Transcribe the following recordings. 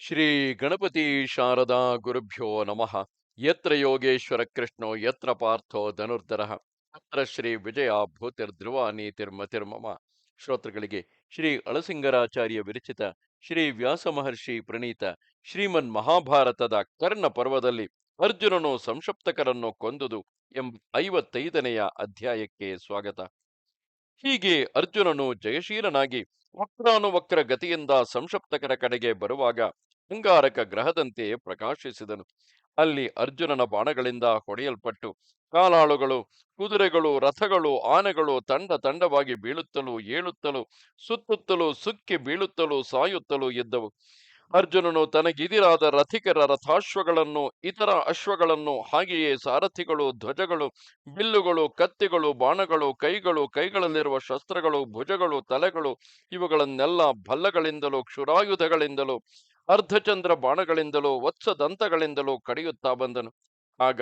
ಶ್ರೀ ಗಣಪತಿ ಶಾರದಾ ಗುರುಭ್ಯೋ ನಮಃ. ಯತ್ರ ಯೋಗೇಶ್ವರ ಕೃಷ್ಣೋ, ಯತ್ರ ಪಾರ್ಥೋ ಧನುರ್ಧರ. ಅತ್ರ ಶ್ರೀ ವಿಜಯ ಭೂತಿರ್ಧ್ರುವ ನೀತಿರ್ಮತಿರ್ಮಮ ಶ್ರೋತೃಗಳಿಗೆ ಶ್ರೀ ಅಳಸಿಂಗರಾಚಾರ್ಯ ವಿರಚಿತ ಶ್ರೀ ವ್ಯಾಸ ಮಹರ್ಷಿ ಪ್ರಣೀತ ಶ್ರೀಮನ್ ಮಹಾಭಾರತದ ಕರ್ಣ ಪರ್ವದಲ್ಲಿ ಅರ್ಜುನನು ಸಂಶಪ್ತಕರನ್ನು ಕೊಂದುದು ಎಂಬ ಐವತ್ತೈದನೆಯ ಅಧ್ಯಾಯಕ್ಕೆ ಸ್ವಾಗತ. ಹೀಗೆ ಅರ್ಜುನನು ಜಯಶೀಲನಾಗಿ ವಕ್ರಾನುವಕ್ರ ಗತಿಯಿಂದ ಸಂಶಪ್ತಕರ ಕಡೆಗೆ ಬರುವಾಗ ಅಂಗಾರಕ ಗ್ರಹದಂತೆ ಪ್ರಕಾಶಿಸಿದನು. ಅಲ್ಲಿ ಅರ್ಜುನನ ಬಾಣಗಳಿಂದ ಹೊಡೆಯಲ್ಪಟ್ಟು ಕಾಲಾಳುಗಳು, ಕುದುರೆಗಳು, ರಥಗಳು, ಆನೆಗಳು ತಂಡ ತಂಡವಾಗಿ ಬೀಳುತ್ತಲೂ ಏಳುತ್ತಲೂ, ಸುತ್ತುತ್ತಲೂ, ಸುಕ್ಕಿ ಬೀಳುತ್ತಲೂ, ಸಾಯುತ್ತಲೂ ಇದ್ದವು. ಅರ್ಜುನನು ತನಗಿದಿರಾದ ರಥಿಕರ ರಥಾಶ್ವಗಳನ್ನು, ಇತರ ಅಶ್ವಗಳನ್ನು, ಹಾಗೆಯೇ ಸಾರಥಿಗಳು, ಧ್ವಜಗಳು, ಬಿಲ್ಲುಗಳು, ಕತ್ತಿಗಳು, ಬಾಣಗಳು, ಕೈಗಳು, ಕೈಗಳಲ್ಲಿರುವ ಶಸ್ತ್ರಗಳು, ಭುಜಗಳು, ತಲೆಗಳು, ಇವುಗಳನ್ನೆಲ್ಲ ಭಲ್ಲಗಳಿಂದಲೂ, ಕ್ಷುರಾಯುಧಗಳಿಂದಲೂ, ಅರ್ಧಚಂದ್ರ ಬಾಣಗಳಿಂದಲೂ ವತ್ಸದಂತಗಳಿಂದಲೂ ಕಡಿಯುತ್ತಾ ಬಂದನು. ಆಗ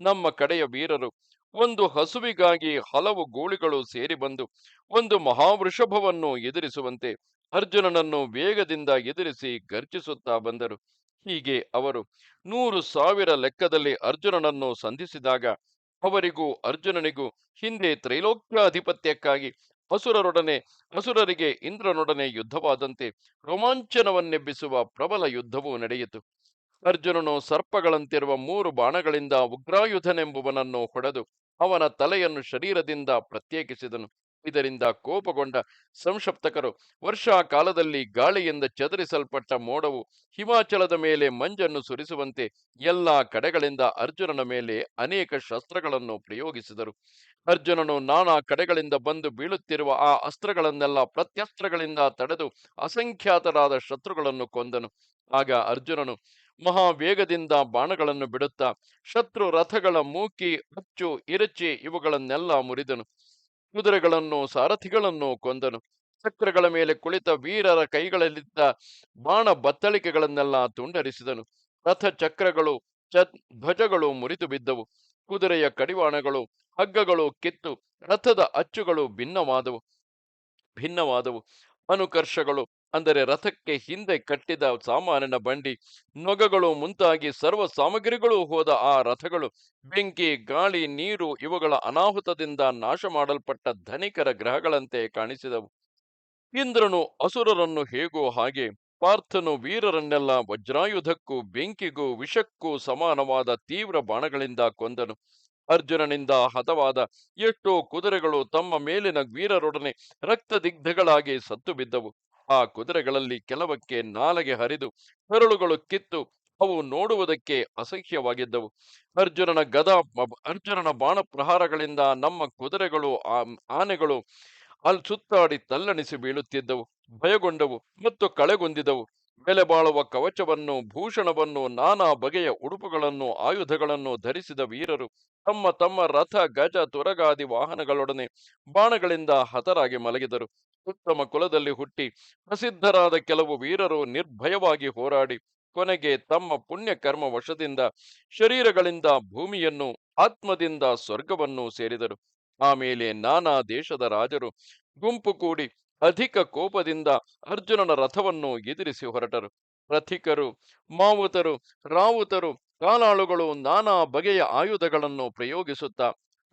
ನಮ್ಮ ಕಡೆಯ ವೀರರು ಒಂದು ಹಸುವಿಗಾಗಿ ಹಲವು ಗೂಳಿಗಳು ಸೇರಿ ಬಂದು, ಒಂದು ಮಹಾವೃಷಭವನ್ನು ಎದುರಿಸುವಂತೆ ಅರ್ಜುನನನ್ನು ವೇಗದಿಂದ ಎದುರಿಸಿ ಗರ್ಜಿಸುತ್ತಾ ಬಂದರು. ಹೀಗೆ ಅವರು ನೂರು ಸಾವಿರ ಲೆಕ್ಕದಲ್ಲಿ ಅರ್ಜುನನನ್ನು ಸಂಧಿಸಿದಾಗ ಅವರಿಗೂ ಅರ್ಜುನನಿಗೂ ಹಿಂದೆ ತ್ರೈಲೋಕ್ಯಾಧಿಪತ್ಯಕ್ಕಾಗಿ ಅಸುರರೊಡನೆ, ಅಸುರರಿಗೆ ಇಂದ್ರನೊಡನೆ ಯುದ್ಧವಾದಂತೆ ರೋಮಾಂಚನವನ್ನೆಬ್ಬಿಸುವ ಪ್ರಬಲ ಯುದ್ಧವೂ ನಡೆಯಿತು. ಅರ್ಜುನನು ಸರ್ಪಗಳಂತಿರುವ ಮೂರು ಬಾಣಗಳಿಂದ ಉಗ್ರಾಯುಧನೆಂಬುವನನ್ನು ಹೊಡೆದು ಅವನ ತಲೆಯನ್ನು ಶರೀರದಿಂದ ಪ್ರತ್ಯೇಕಿಸಿದನು. ಇದರಿಂದ ಕೋಪಗೊಂಡ ಸಂಶಪ್ತಕರು, ವರ್ಷಾ ಕಾಲದಲ್ಲಿ ಗಾಳಿಯಿಂದ ಚದರಿಸಲ್ಪಟ್ಟ ಮೋಡವು ಹಿಮಾಚಲದ ಮೇಲೆ ಮಂಜನ್ನು ಸುರಿಸುವಂತೆ ಎಲ್ಲಾ ಕಡೆಗಳಿಂದ ಅರ್ಜುನನ ಮೇಲೆ ಅನೇಕ ಶಸ್ತ್ರಗಳನ್ನು ಪ್ರಯೋಗಿಸಿದರು. ಅರ್ಜುನನು ನಾನಾ ಕಡೆಗಳಿಂದ ಬಂದು ಬೀಳುತ್ತಿರುವ ಆ ಅಸ್ತ್ರಗಳನ್ನೆಲ್ಲ ಪ್ರತ್ಯಸ್ತ್ರಗಳಿಂದ ತಡೆದು ಅಸಂಖ್ಯಾತರಾದ ಶತ್ರುಗಳನ್ನು ಕೊಂದನು. ಆಗ ಅರ್ಜುನನು ಮಹಾವೇಗದಿಂದ ಬಾಣಗಳನ್ನು ಬಿಡುತ್ತಾ, ಶತ್ರು ರಥಗಳ ಮೂಕಿ ಅಚ್ಚು ಇರಚಿ ಇವುಗಳನ್ನೆಲ್ಲ ಮುರಿದನು. ಕುದುರೆಗಳನ್ನು, ಸಾರಥಿಗಳನ್ನು ಕೊಂದನು. ಚಕ್ರಗಳ ಮೇಲೆ ಕುಳಿತ ವೀರರ ಕೈಗಳಲ್ಲಿದ್ದ ಬಾಣ ಬತ್ತಳಿಕೆಗಳನ್ನೆಲ್ಲ ತುಂಡರಿಸಿದನು. ರಥ ಚಕ್ರಗಳು ಧ್ವಜಗಳು ಮುರಿದು ಬಿದ್ದವು. ಕುದುರೆಯ ಕಡಿವಾಣಗಳು, ಹಗ್ಗಗಳು ಕಿತ್ತು, ರಥದ ಅಚ್ಚುಗಳು ಭಿನ್ನವಾದವು. ಭಿನ್ನವಾದವು. ಅನುಕರ್ಷಗಳು ಅಂದರೆ ರಥಕ್ಕೆ ಹಿಂದೆ ಕಟ್ಟಿದ ಸಾಮಾನಿನ ಬಂಡಿ, ನೊಗಗಳು ಮುಂತಾಗಿ ಸರ್ವ ಸಾಮಗ್ರಿಗಳು ಹೋದ ಆ ರಥಗಳು, ಬೆಂಕಿ, ಗಾಳಿ, ನೀರು ಇವುಗಳ ಅನಾಹುತದಿಂದ ನಾಶ ಮಾಡಲ್ಪಟ್ಟ ಧನಿಕರ ಗ್ರಹಗಳಂತೆ ಕಾಣಿಸಿದವು. ಇಂದ್ರನು ಅಸುರರನ್ನು ಹೇಗೋ ಹಾಗೆ, ಪಾರ್ಥನು ವೀರರನ್ನೆಲ್ಲ ವಜ್ರಾಯುಧಕ್ಕೂ ಬೆಂಕಿಗೂ ವಿಷಕ್ಕೂ ಸಮಾನವಾದ ತೀವ್ರ ಬಾಣಗಳಿಂದ ಕೊಂದನು. ಅರ್ಜುನನಿಂದ ಹತವಾದ ಎಷ್ಟೋ ಕುದುರೆಗಳು ತಮ್ಮ ಮೇಲಿನ ವೀರರೊಡನೆ ರಕ್ತದಿಗ್ಧಗಳಾಗಿ ಸತ್ತು ಬಿದ್ದವು. ಆ ಕುದುರೆಗಳಲ್ಲಿ ಕೆಲವಕ್ಕೆ ನಾಲಗೆ ಹರಿದು ಕರಳುಗಳು ಕಿತ್ತು, ಅವು ನೋಡುವುದಕ್ಕೆ ಅಸಹ್ಯವಾಗಿದ್ದವು. ಅರ್ಜುನನ ಗದ ಅರ್ಜುನನ ಬಾಣ ಪ್ರಹಾರಗಳಿಂದ ನಮ್ಮ ಕುದುರೆಗಳು ಆನೆಗಳು ಅಲ್ಲಿ ಸುತ್ತಾಡಿ ತಲ್ಲಣಿಸಿ ಬೀಳುತ್ತಿದ್ದವು. ಭಯಗೊಂಡವು ಮತ್ತು ಕಳೆಗೊಂದಿದವು ಬೆಲೆ ಬಾಳುವ ಕವಚವನ್ನು, ಭೂಷಣವನ್ನು, ನಾನಾ ಬಗೆಯ ಉಡುಪುಗಳನ್ನು, ಆಯುಧಗಳನ್ನು ಧರಿಸಿದ ವೀರರು ತಮ್ಮ ತಮ್ಮ ರಥ, ಗಜ, ತುರಗಾದಿ ವಾಹನಗಳೊಡನೆ ಬಾಣಗಳಿಂದ ಹತರಾಗಿ ಮಲಗಿದರು. ಉತ್ತಮ ಕುಲದಲ್ಲಿ ಹುಟ್ಟಿ ಪ್ರಸಿದ್ಧರಾದ ಕೆಲವು ವೀರರು ನಿರ್ಭಯವಾಗಿ ಹೋರಾಡಿ ಕೊನೆಗೆ ತಮ್ಮ ಪುಣ್ಯ ಕರ್ಮ ವಶದಿಂದ ಶರೀರಗಳಿಂದ ಭೂಮಿಯನ್ನು, ಆತ್ಮದಿಂದ ಸ್ವರ್ಗವನ್ನು ಸೇರಿದರು. ಆಮೇಲೆ ನಾನಾ ದೇಶದ ರಾಜರು ಗುಂಪು ಕೂಡಿ ಅಧಿಕ ಕೋಪದಿಂದ ಅರ್ಜುನನ ರಥವನ್ನು ಎದುರಿಸಿ ಹೊರಟರು. ರಥಿಕರು, ಮಾವುತರು, ರಾವುತರು, ಕಾಲಾಳುಗಳು ನಾನಾ ಬಗೆಯ ಆಯುಧಗಳನ್ನು ಪ್ರಯೋಗಿಸುತ್ತಾ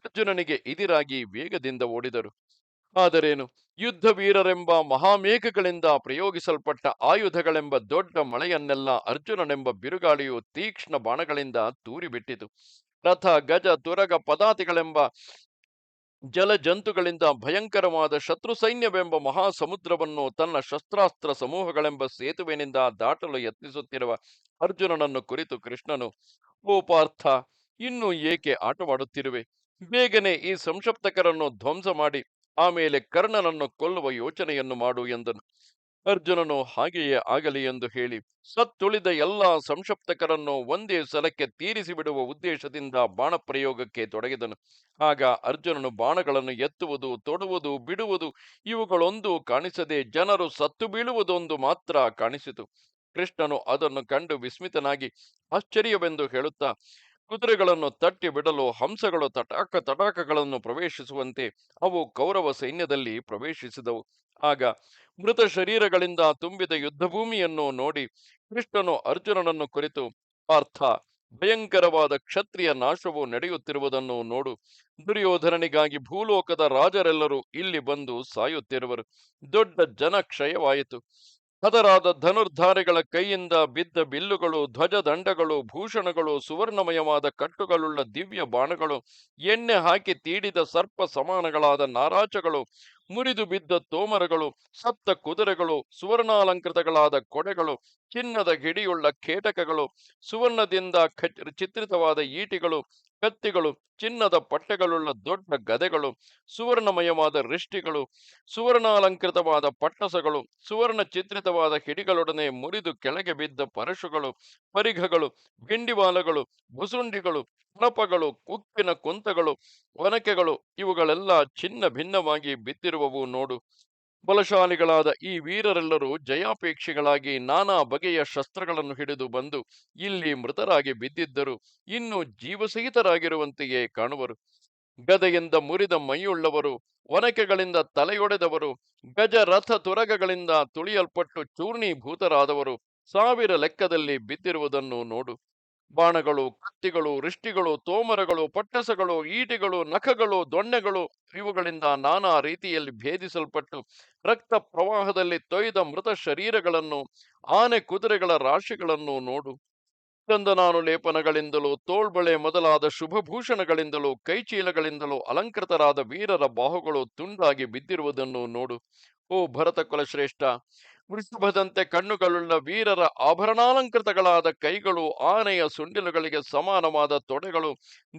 ಅರ್ಜುನನಿಗೆ ಇದಿರಾಗಿ ವೇಗದಿಂದ ಓಡಿದರು. ಆದರೇನು, ಯುದ್ಧ ವೀರರೆಂಬ ಮಹಾಮೇಘಗಳಿಂದ ಪ್ರಯೋಗಿಸಲ್ಪಟ್ಟ ಆಯುಧಗಳೆಂಬ ದೊಡ್ಡ ಮಳೆಯನ್ನೆಲ್ಲ ಅರ್ಜುನನೆಂಬ ಬಿರುಗಾಳಿಯು ತೀಕ್ಷ್ಣ ಬಾಣಗಳಿಂದ ತೂರಿಬಿಟ್ಟಿತು. ರಥ, ಗಜ, ತುರಗ ಪದಾತಿಗಳೆಂಬ ಜಲ ಜಂತುಗಳಿಂದ ಭಯಂಕರವಾದ ಶತ್ರು ಸೈನ್ಯವೆಂಬ ಮಹಾ ಸಮುದ್ರವನ್ನು ತನ್ನ ಶಸ್ತ್ರಾಸ್ತ್ರ ಸಮೂಹಗಳೆಂಬ ಸೇತುವೆನಿಂದ ದಾಟಲು ಯತ್ನಿಸುತ್ತಿರುವ ಅರ್ಜುನನನ್ನು ಕುರಿತು ಕೃಷ್ಣನು, ಓ ಪಾರ್ಥ, ಇನ್ನೂ ಏಕೆ ಆಟವಾಡುತ್ತಿರುವೆ? ಬೇಗನೆ ಈ ಸಂಶಪ್ತಕರನ್ನು ಧ್ವಂಸ ಮಾಡಿ ಆಮೇಲೆ ಕರ್ಣನನ್ನು ಕೊಲ್ಲುವ ಯೋಚನೆಯನ್ನು ಮಾಡು ಎಂದನು. ಅರ್ಜುನನು ಹಾಗೆಯೇ ಆಗಲಿ ಎಂದು ಹೇಳಿ ಸತ್ತುಳಿದ ಎಲ್ಲಾ ಸಂಶಪ್ತಕರನ್ನು ಒಂದೇ ಸಲಕ್ಕೆ ತೀರಿಸಿ ಬಿಡುವ ಉದ್ದೇಶದಿಂದ ಬಾಣ ಪ್ರಯೋಗಕ್ಕೆ ತೊಡಗಿದನು. ಆಗ ಅರ್ಜುನನು ಬಾಣಗಳನ್ನು ಎತ್ತುವುದು, ತೊಡುವುದು, ಬಿಡುವುದು ಇವುಗಳೊಂದು ಕಾಣಿಸದೆ ಜನರು ಸತ್ತು ಬೀಳುವುದೊಂದು ಮಾತ್ರ ಕಾಣಿಸಿತು. ಕೃಷ್ಣನು ಅದನ್ನು ಕಂಡು ವಿಸ್ಮಿತನಾಗಿ ಆಶ್ಚರ್ಯವೆಂದು ಹೇಳುತ್ತಾ, ಕುದುರೆಗಳನ್ನು ತಟ್ಟಿ ಬಿಡಲು ಹಂಸಗಳು ತಟಾಕ ತಟಾಕಗಳನ್ನು ಪ್ರವೇಶಿಸುವಂತೆ ಅವು ಕೌರವ ಸೈನ್ಯದಲ್ಲಿ ಪ್ರವೇಶಿಸಿದವು. ಆಗ ಮೃತ ಶರೀರಗಳಿಂದ ತುಂಬಿದ ಯುದ್ಧಭೂಮಿಯನ್ನು ನೋಡಿ ಕೃಷ್ಣನು ಅರ್ಜುನನನ್ನು ಕುರಿತು ಅರ್ಥ ಭಯಂಕರವಾದ ಕ್ಷತ್ರಿಯ ನಾಶವು ನಡೆಯುತ್ತಿರುವುದನ್ನು ನೋಡು. ದುರ್ಯೋಧನನಿಗಾಗಿ ಭೂಲೋಕದ ರಾಜರೆಲ್ಲರೂ ಇಲ್ಲಿ ಬಂದು ಸಾಯುತ್ತಿರುವರು. ದೊಡ್ಡ ಜನ ಕ್ಷಯವಾಯಿತು ಹದರಾದ ಧನುರ್ಧಾರಿಗಳ ಕೈಯಿಂದ ಬಿದ್ದ ಬಿಲ್ಲುಗಳು, ಧ್ವಜದಂಡಗಳು, ಭೂಷಣಗಳು, ಸುವರ್ಣಮಯವಾದ ಕಟ್ಟುಗಳುಳ್ಳ ದಿವ್ಯ ಬಾಣಗಳು, ಎಣ್ಣೆ ಹಾಕಿ ತೀಡಿದ ಸರ್ಪ ಸಮಾನಗಳಾದ ನಾರಾಚಗಳು ಮುರಿದು ಬಿದ್ದ ತೋಮರಗಳು ಸತ್ತ ಕುದುರೆಗಳು, ಸುವರ್ಣಾಲಂಕೃತಗಳಾದ ಕೊಡೆಗಳು, ಚಿನ್ನದ ಗಿಡಿಯುಳ್ಳ ಕೇಟಕಗಳು ಸುವರ್ಣದಿಂದ ಚಿತ್ರಿತವಾದ ಈಟಿಗಳು ಕತ್ತಿಗಳು, ಚಿನ್ನದ ಪಟ್ಟೆಗಳುಳ್ಳ ದೊಡ್ಡ ಗದೆಗಳು, ಸುವರ್ಣಮಯವಾದ ರಿಷ್ಟಿಗಳು, ಸುವರ್ಣಾಲಂಕೃತವಾದ ಪಟ್ಟಸಗಳು ಸುವರ್ಣ ಚಿತ್ರಿತವಾದ ಹಿಡಿಗಳೊಡನೆ ಮುರಿದು ಕೆಳಗೆ ಬಿದ್ದ ಪರಶುಗಳು, ಪರಿಘಗಳು, ಗಿಂಡಿವಾಲಗಳು ಬುಸುಂಡಿಗಳು ಕಣಪಗಳು ಕುಕ್ಕಿನ ಕುಂತಗಳು, ಒನಕೆಗಳು ಇವುಗಳೆಲ್ಲ ಚಿನ್ನ ಭಿನ್ನವಾಗಿ ಬಿದ್ದಿರುವವು ನೋಡು. ಬಲಶಾಲಿಗಳಾದ ಈ ವೀರರೆಲ್ಲರೂ ಜಯಾಪೇಕ್ಷಿಗಳಾಗಿ ನಾನಾ ಬಗೆಯ ಶಸ್ತ್ರಗಳನ್ನು ಹಿಡಿದು ಬಂದು ಇಲ್ಲಿ ಮೃತರಾಗಿ ಬಿದ್ದಿದ್ದರು. ಇನ್ನು ಜೀವಸಹಿತರಾಗಿರುವಂತೆಯೇ ಕಾಣುವರು. ಗದೆಯಿಂದ ಮುರಿದ ಮೈಯುಳ್ಳವರು, ಒನಕೆಗಳಿಂದ ತಲೆಯೊಡೆದವರು, ಗಜ ರಥ ತುರಗಗಳಿಂದ ತುಳಿಯಲ್ಪಟ್ಟು ಚೂರ್ಣೀಭೂತರಾದವರು ಸಾವಿರ ಲೆಕ್ಕದಲ್ಲಿ ಬಿದ್ದಿರುವುದನ್ನು ನೋಡು. ಬಾಣಗಳು, ಕತ್ತಿಗಳು ರಿಷ್ಟಿಗಳು ತೋಮರಗಳು, ಪಟ್ಟಸಗಳು, ಈಟಿಗಳು, ನಖಗಳು, ದೊಣ್ಣೆಗಳು ಇವುಗಳಿಂದ ನಾನಾ ರೀತಿಯಲ್ಲಿ ಭೇದಿಸಲ್ಪಟ್ಟು ರಕ್ತ ಪ್ರವಾಹದಲ್ಲಿ ತೊಯ್ದ ಮೃತ ಶರೀರಗಳನ್ನು, ಆನೆ ಕುದುರೆಗಳ ರಾಶಿಗಳನ್ನು ನೋಡು. ಚಂದನಾನು ಲೇಪನಗಳಿಂದಲೂ, ತೋಳ್ಬಳೆ ಮೊದಲಾದ ಶುಭಭೂಷಣಗಳಿಂದಲೂ, ಕೈಚೀಲಗಳಿಂದಲೂ ಅಲಂಕೃತರಾದ ವೀರರ ಬಾಹುಗಳು ತುಂಡಾಗಿ ಬಿದ್ದಿರುವುದನ್ನು ನೋಡು. ಓ ಭರತ ಕುಲಶ್ರೇಷ್ಠ ವೃಷಭದಂತೆ ಕಣ್ಣುಗಳುಳ್ಳ ವೀರರ ಆಭರಣಾಲಂಕೃತಗಳಾದ ಕೈಗಳು, ಆನೆಯ ಸುಂಡಿಲುಗಳಿಗೆ ಸಮಾನವಾದ ತೊಡೆಗಳು,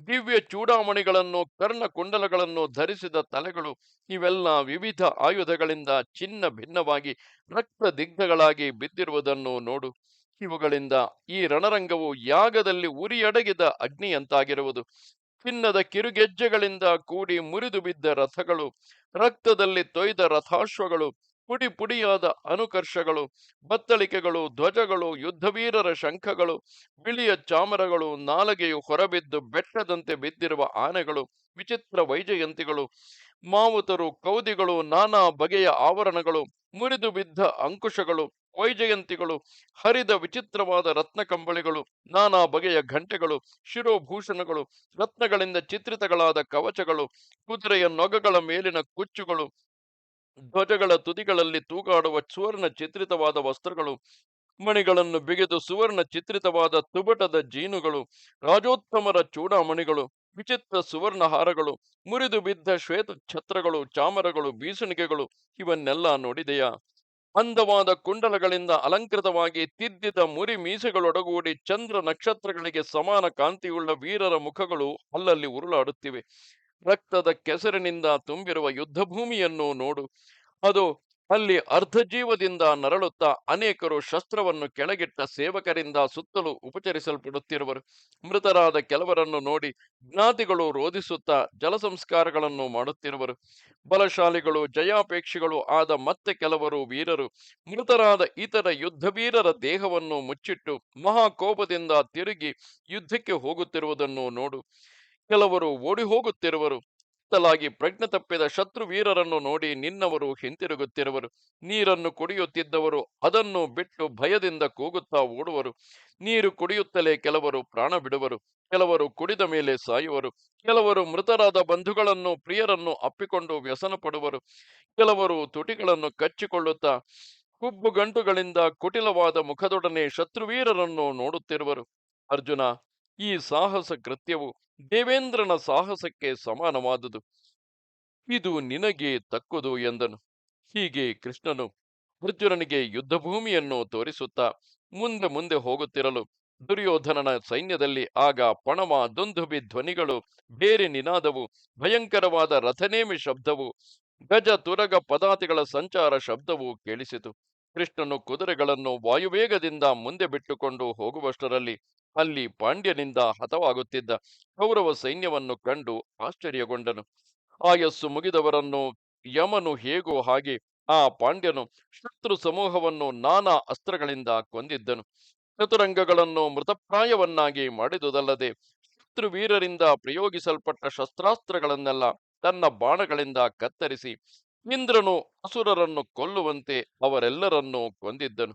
ದಿವ್ಯ ಚೂಡಾಮಣಿಗಳನ್ನು ಕರ್ಣಕುಂಡಲಗಳನ್ನು ಧರಿಸಿದ ತಲೆಗಳು, ಇವೆಲ್ಲ ವಿವಿಧ ಆಯುಧಗಳಿಂದ ಚಿನ್ನ ಭಿನ್ನವಾಗಿ ರಕ್ತ ದಿಗ್ಧಗಳಾಗಿ ಬಿದ್ದಿರುವುದನ್ನು ನೋಡು. ಇವುಗಳಿಂದ ಈ ರಣರಂಗವು ಯಾಗದಲ್ಲಿ ಉರಿಯಡಗಿದ ಅಗ್ನಿಯಂತಾಗಿರುವುದು. ಚಿನ್ನದ ಕಿರುಗೆಜ್ಜೆಗಳಿಂದ ಕೂಡಿ ಮುರಿದು ಬಿದ್ದ ರಥಗಳು, ರಕ್ತದಲ್ಲಿ ತೊಯ್ದ ರಥಾಶ್ವಗಳು ಪುಡಿ ಪುಡಿಯಾದ ಅನುಕರ್ಷಗಳು, ಬತ್ತಳಿಕೆಗಳು, ಧ್ವಜಗಳು, ಯುದ್ಧವೀರರ ಶಂಖಗಳು, ಬಿಳಿಯ ಚಾಮರಗಳು, ನಾಲಗೆಯು ಹೊರಬಿದ್ದು ಬೆಟ್ಟದಂತೆ ಬಿದ್ದಿರುವ ಆನೆಗಳು, ವಿಚಿತ್ರ ವೈಜಯಂತಿಗಳು, ಮಾವುತರು, ಕೌದಿಗಳು, ನಾನಾ ಬಗೆಯ ಆವರಣಗಳು, ಮುರಿದು ಬಿದ್ದ ಅಂಕುಶಗಳು, ವೈಜಯಂತಿಗಳು, ಹರಿದ ವಿಚಿತ್ರವಾದ ರತ್ನ ಕಂಬಳಿಗಳು ನಾನಾ ಬಗೆಯ ಘಂಟೆಗಳು, ಶಿರೋಭೂಷಣಗಳು, ರತ್ನಗಳಿಂದ ಚಿತ್ರಿತಗಳಾದ ಕವಚಗಳು, ಕುದುರೆಯ ನೊಗಗಳ ಮೇಲಿನ ಕುಚ್ಚುಗಳು ಧ್ವಜಗಳ ತುದಿಗಳಲ್ಲಿ ತೂಗಾಡುವ ಸುವರ್ಣ ಚಿತ್ರಿತವಾದ ವಸ್ತ್ರಗಳು, ಮಣಿಗಳನ್ನು ಬಿಗಿದು ಸುವರ್ಣ ಚಿತ್ರಿತವಾದ ತುಬಟದ ಜೀನುಗಳು, ರಾಜೋತ್ತಮರ ಚೂಡಾಮಣಿಗಳು, ವಿಚಿತ್ರ ಸುವರ್ಣ ಹಾರಗಳು, ಮುರಿದು ಬಿದ್ದ ಶ್ವೇತ ಛತ್ರಗಳು, ಚಾಮರಗಳು, ಬೀಸಣಿಗೆಗಳು, ಇವನ್ನೆಲ್ಲ ನೋಡಿದೆಯಾ? ಅಂದವಾದ ಕುಂಡಲಗಳಿಂದ ಅಲಂಕೃತವಾಗಿ ತಿದ್ದಿದ ಮುರಿ ಮೀಸೆಗಳೊಡಗೂಡಿ ಚಂದ್ರ ನಕ್ಷತ್ರಗಳಿಗೆ ಸಮಾನ ಕಾಂತಿಯುಳ್ಳ ವೀರರ ಮುಖಗಳು ಅಲ್ಲಲ್ಲಿ ಉರುಳಾಡುತ್ತಿವೆ. ರಕ್ತದ ಕೆಸರಿನಿಂದ ತುಂಬಿರುವ ಯುದ್ಧಭೂಮಿಯನ್ನು ನೋಡು. ಅದು ಅಲ್ಲಿ ಅರ್ಧ ಜೀವದಿಂದ ನರಳುತ್ತಾ ಅನೇಕರು ಶಸ್ತ್ರವನ್ನು ಕೆಳಗಿಟ್ಟ ಸೇವಕರಿಂದ ಸುತ್ತಲೂ ಉಪಚರಿಸಲ್ಪಡುತ್ತಿರುವರು. ಮೃತರಾದ ಕೆಲವರನ್ನು ನೋಡಿ ಜ್ಞಾತಿಗಳು ರೋಧಿಸುತ್ತಾ ಜಲ ಸಂಸ್ಕಾರಗಳನ್ನು ಮಾಡುತ್ತಿರುವರು. ಬಲಶಾಲಿಗಳು, ಜಯಾಪೇಕ್ಷಿಗಳು ಆದ ಮತ್ತೆ ಕೆಲವರು ವೀರರು. ಮೃತರಾದ ಇತರ ಯುದ್ಧವೀರರ ದೇಹವನ್ನು ಮುಚ್ಚಿಟ್ಟು ಮಹಾಕೋಪದಿಂದ ತಿರುಗಿ ಯುದ್ಧಕ್ಕೆ ಹೋಗುತ್ತಿರುವುದನ್ನು ನೋಡು. ಕೆಲವರು ಓಡಿ ಹೋಗುತ್ತಿರುವರು ಸುತ್ತಲಾಗಿ ಪ್ರಜ್ಞೆ ತಪ್ಪಿದ ಶತ್ರು ವೀರರನ್ನು ನೋಡಿ ನಿನ್ನವರು ಹಿಂತಿರುಗುತ್ತಿರುವರು. ನೀರನ್ನು ಕುಡಿಯುತ್ತಿದ್ದವರು ಅದನ್ನು ಬಿಟ್ಟು ಭಯದಿಂದ ಕೂಗುತ್ತಾ ಓಡುವರು. ನೀರು ಕುಡಿಯುತ್ತಲೇ ಕೆಲವರು ಪ್ರಾಣ ಬಿಡುವರು. ಕೆಲವರು ಕುಡಿದ ಮೇಲೆ ಸಾಯುವರು. ಕೆಲವರು ಮೃತರಾದ ಬಂಧುಗಳನ್ನು, ಪ್ರಿಯರನ್ನು ಅಪ್ಪಿಕೊಂಡು ವ್ಯಸನ ಪಡುವರು ಕೆಲವರು ತುಟಿಗಳನ್ನು ಕಚ್ಚಿಕೊಳ್ಳುತ್ತಾ ಕುಬ್ಬು ಗಂಟುಗಳಿಂದ ಕುಟಿಲವಾದ ಮುಖದೊಡನೆ ಶತ್ರುವೀರರನ್ನು ನೋಡುತ್ತಿರುವರು. ಅರ್ಜುನ, ಈ ಸಾಹಸ ಕೃತ್ಯವು ದೇವೇಂದ್ರನ ಸಾಹಸಕ್ಕೆ ಸಮಾನವಾದುದು. ಇದು ನಿನಗೆ ತಕ್ಕುದು ಎಂದನು. ಹೀಗೆ ಕೃಷ್ಣನು ಅರ್ಜುನನಿಗೆ ಯುದ್ಧಭೂಮಿಯನ್ನು ತೋರಿಸುತ್ತಾ ಮುಂದೆ ಮುಂದೆ ಹೋಗುತ್ತಿರಲು ದುರ್ಯೋಧನನ ಸೈನ್ಯದಲ್ಲಿ ಆಗ ಪಣಮ ದುಂದುಬಿ ಧ್ವನಿಗಳು ಬೇರೆ ನಿನಾದವು. ಭಯಂಕರವಾದ ರಥನೇಮಿ ಶಬ್ದವು, ಗಜ ತುರಗ ಪದಾತಿಗಳ ಸಂಚಾರ ಶಬ್ದವು ಕೇಳಿಸಿತು. ಕೃಷ್ಣನು ಕುದುರೆಗಳನ್ನು ವಾಯುವೇಗದಿಂದ ಮುಂದೆ ಬಿಟ್ಟುಕೊಂಡು ಹೋಗುವಷ್ಟರಲ್ಲಿ ಅಲ್ಲಿ ಪಾಂಡ್ಯನಿಂದ ಹತವಾಗುತ್ತಿದ್ದ ಕೌರವ ಸೈನ್ಯವನ್ನು ಕಂಡು ಆಶ್ಚರ್ಯಗೊಂಡನು. ಆಯಸ್ಸು ಮುಗಿದವರನ್ನು ಯಮನು ಹೇಗೋ ಹಾಗೆ ಆ ಪಾಂಡ್ಯನು ಶತ್ರು ಸಮೂಹವನ್ನು ನಾನಾ ಅಸ್ತ್ರಗಳಿಂದ ಕೊಂದಿದ್ದನು. ಚತುರಂಗಗಳನ್ನು ಮೃತಪ್ರಾಯವನ್ನಾಗಿ ಮಾಡಿದುದಲ್ಲದೆ ಶತ್ರು ವೀರರಿಂದ ಪ್ರಯೋಗಿಸಲ್ಪಟ್ಟ ಶಸ್ತ್ರಾಸ್ತ್ರಗಳನ್ನೆಲ್ಲ ತನ್ನ ಬಾಣಗಳಿಂದ ಕತ್ತರಿಸಿ ಇಂದ್ರನು ಅಸುರರನ್ನು ಕೊಲ್ಲುವಂತೆ ಅವರೆಲ್ಲರನ್ನೂ ಕೊಂದಿದ್ದನು.